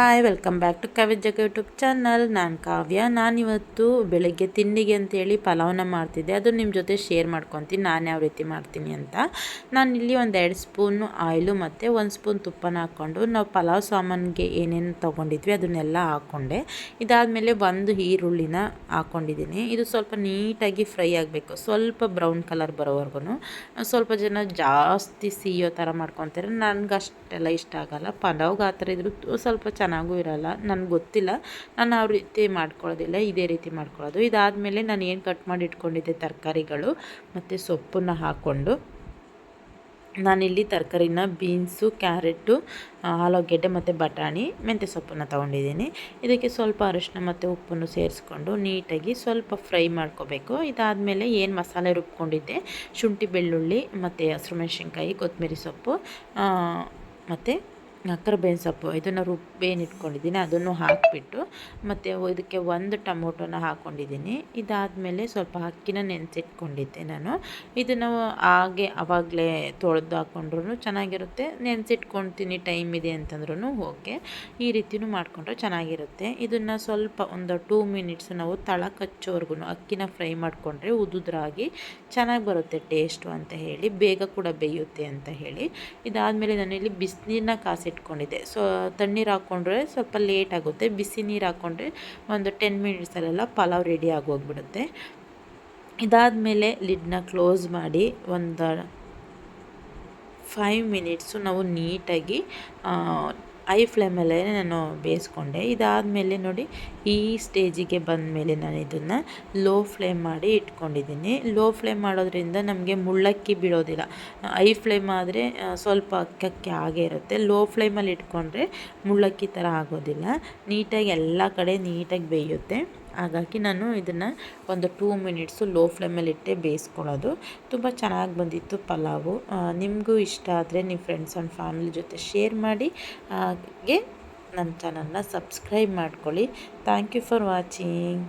Hi, welcome back to Kavya Jaga YouTube channel. ನಾನು ಕಾವ್ಯ. ನಾನಿವತ್ತು ಬೆಳಗ್ಗೆ ತಿಂಡಿಗೆ ಅಂತೇಳಿ ಪಲಾವ್ನ ಮಾಡ್ತಿದ್ದೆ. ಅದು ನಿಮ್ಮ ಜೊತೆ ಶೇರ್ ಮಾಡ್ಕೊತೀನಿ. ನಾನು ಯಾವ ರೀತಿ ಮಾಡ್ತೀನಿ ಅಂತ. ನಾನು ಇಲ್ಲಿ ಒಂದು ಎರಡು ಸ್ಪೂನು ಆಯಿಲು ಮತ್ತು ಒಂದು ಸ್ಪೂನ್ ತುಪ್ಪನ ಹಾಕ್ಕೊಂಡು ನಾವು ಪಲಾವ್ ಸಾಮಾನಿಗೆ ಏನೇನು ತೊಗೊಂಡಿದ್ವಿ ಅದನ್ನೆಲ್ಲ ಹಾಕ್ಕೊಂಡೆ ಇದಾದಮೇಲೆ ಒಂದು ಈರುಳ್ಳಿನ ಹಾಕ್ಕೊಂಡಿದ್ದೀನಿ ಇದು ಸ್ವಲ್ಪ ನೀಟಾಗಿ ಫ್ರೈ ಆಗಬೇಕು. ಸ್ವಲ್ಪ ಬ್ರೌನ್ ಕಲರ್ ಬರೋವರೆಗೂ ಸ್ವಲ್ಪ ಜನ ಜಾಸ್ತಿ ಸಿಹಿಯೋ ಥರ ಮಾಡ್ಕೊತಾರೆ. ನನಗೆ ಅಷ್ಟೆಲ್ಲ ಇಷ್ಟ ಆಗಲ್ಲ. ಪಲಾವ್ಗೆ ಆ ಥರ ಇದ್ರೂ ಸ್ವಲ್ಪ ಚೆನ್ನಾಗೂ ಇರಲ್ಲ, ನನಗೆ ಗೊತ್ತಿಲ್ಲ. ನಾನು ಆ ರೀತಿ ಮಾಡ್ಕೊಳ್ಳೋದಿಲ್ಲ ಇದೇ ರೀತಿ ಮಾಡ್ಕೊಳ್ಳೋದು ಇದಾದಮೇಲೆ ನಾನು ಏನು ಕಟ್ ಮಾಡಿ ಇಟ್ಕೊಂಡಿದ್ದೆ ತರಕಾರಿಗಳು ಮತ್ತು ಸೊಪ್ಪನ್ನು ಹಾಕ್ಕೊಂಡು ನಾನಿಲ್ಲಿ ತರಕಾರಿನ ಬೀನ್ಸು, ಕ್ಯಾರೆಟು ಆಲೂಗೆಡ್ಡೆ ಮತ್ತು ಬಟಾಣಿ, ಮೆಂತ್ಯ ಸೊಪ್ಪನ್ನು ತೊಗೊಂಡಿದ್ದೀನಿ. ಇದಕ್ಕೆ ಸ್ವಲ್ಪ ಅರಿಶಿನ ಮತ್ತು ಉಪ್ಪನ್ನು ಸೇರಿಸ್ಕೊಂಡು ನೀಟಾಗಿ ಸ್ವಲ್ಪ ಫ್ರೈ ಮಾಡ್ಕೋಬೇಕು. ಇದಾದಮೇಲೆ ಏನು ಮಸಾಲೆ ರುಬ್ಕೊಂಡಿದ್ದೆ, ಶುಂಠಿ ಬೆಳ್ಳುಳ್ಳಿ ಮತ್ತು ಹಸಿರು ಮೆಣಸಿನ್ಕಾಯಿ ಕೊತ್ತಂಬರಿ ಸೊಪ್ಪು ಮತ್ತು ಕರ್ಬೇವಿನ ಸೊಪ್ಪು, ಇದನ್ನು ರುಬ್ಬೇನು ಇಟ್ಕೊಂಡಿದ್ದೀನಿ, ಅದನ್ನು ಹಾಕಿಬಿಟ್ಟು, ಮತ್ತು ಇದಕ್ಕೆ ಒಂದು ಟೊಮೊಟೊನ ಹಾಕ್ಕೊಂಡಿದ್ದೀನಿ ಇದಾದಮೇಲೆ ಸ್ವಲ್ಪ ಅಕ್ಕಿನ ನೆನೆಸಿಟ್ಕೊಂಡಿದ್ದೆ ನಾನು. ಇದನ್ನು ಹಾಗೆ ಆವಾಗಲೇ ತೊಳೆದು ಹಾಕ್ಕೊಂಡ್ರು ಚೆನ್ನಾಗಿರುತ್ತೆ. ನೆನೆಸಿಟ್ಕೊಳ್ತೀನಿ, ಟೈಮ್ ಇದೆ ಅಂತಂದ್ರೂ ಓಕೆ. ಈ ರೀತಿಯೂ ಮಾಡಿಕೊಂಡ್ರೆ ಚೆನ್ನಾಗಿರುತ್ತೆ. ಇದನ್ನು ಸ್ವಲ್ಪ ಒಂದು ಟೂ ಮಿನಿಟ್ಸ್ ನಾವು ತಳ ಕಚ್ಚೋವರೆಗೂ ಅಕ್ಕಿನ ಫ್ರೈ ಮಾಡಿಕೊಂಡ್ರೆ ಉದುದ್ರಾಗಿ ಚೆನ್ನಾಗಿ ಬರುತ್ತೆ ಟೇಸ್ಟು ಅಂತ ಹೇಳಿ, ಬೇಗ ಕೂಡ ಬೇಯುತ್ತೆ ಅಂತ ಹೇಳಿ. ಇದಾದಮೇಲೆ ನಾನಿಲ್ಲಿ ಬಿಸಿನೀರನ್ನ ಕಾಸಿ ಇಟ್ಕೊಂಡಿದ್ದೆ. ಸೊ, ತಣ್ಣೀರು ಹಾಕ್ಕೊಂಡ್ರೆ ಸ್ವಲ್ಪ ಲೇಟ್ ಆಗುತ್ತೆ. ಬಿಸಿ ನೀರು ಹಾಕ್ಕೊಂಡ್ರೆ ಒಂದು ಟೆನ್ ಮಿನಿಟ್ಸಲ್ಲೆಲ್ಲ ಪಲಾವ್ ರೆಡಿ ಆಗೋಗ್ಬಿಡುತ್ತೆ. ಇದಾದಮೇಲೆ ಲಿಡ್ನ ಕ್ಲೋಸ್ ಮಾಡಿ ಒಂದು ಫೈವ್ ಮಿನಿಟ್ಸು ನಾವು ನೀಟಾಗಿ ಐ ಫ್ಲೇಮಲ್ಲೇ ನಾನು ಬೇಯಿಸ್ಕೊಂಡೆ. ಇದಾದಮೇಲೆ ನೋಡಿ, ಈ ಸ್ಟೇಜಿಗೆ ಬಂದ ಮೇಲೆ ನಾನು ಇದನ್ನು ಲೋ ಫ್ಲೇಮ್ ಮಾಡಿ ಇಟ್ಕೊಂಡಿದ್ದೀನಿ. ಲೋ ಫ್ಲೇಮ್ ಮಾಡೋದ್ರಿಂದ ನಮಗೆ ಮುಳ್ಳಕ್ಕಿ ಬೀಳೋದಿಲ್ಲ. ಐ ಫ್ಲೇಮ್ ಆದರೆ ಸ್ವಲ್ಪ ಅಕ್ಕಕ್ಕೆ ಹಾಗೆ ಇರುತ್ತೆ. ಲೋ ಫ್ಲೇಮಲ್ಲಿ ಇಟ್ಕೊಂಡ್ರೆ ಮುಳ್ಳಕ್ಕಿ ಥರ ಆಗೋದಿಲ್ಲ. ನೀಟಾಗಿ ಎಲ್ಲ ಕಡೆ ನೀಟಾಗಿ ಬೇಯುತ್ತೆ. ಹಾಗಾಗಿ ನಾನು ಇದನ್ನು ಒಂದು ಟೂ ಮಿನಿಟ್ಸು ಲೋ ಫ್ಲೇಮಲ್ಲಿ ಇಟ್ಟೆ ಬೇಯಿಸ್ಕೊಳ್ಳೋದು. ತುಂಬ ಚೆನ್ನಾಗಿ ಬಂದಿತ್ತು ಪಲಾವು. ನಿಮಗೂ ಇಷ್ಟ ಆದರೆ ನಿಮ್ಮ ಫ್ರೆಂಡ್ಸ್ ಆ್ಯಂಡ್ ಫ್ಯಾಮಿಲಿ ಜೊತೆ ಶೇರ್ ಮಾಡಿ, ಹಾಗೆ ನನ್ನ ಚಾನಲ್ನ ಸಬ್ಸ್ಕ್ರೈಬ್ ಮಾಡ್ಕೊಳ್ಳಿ. Thank you for watching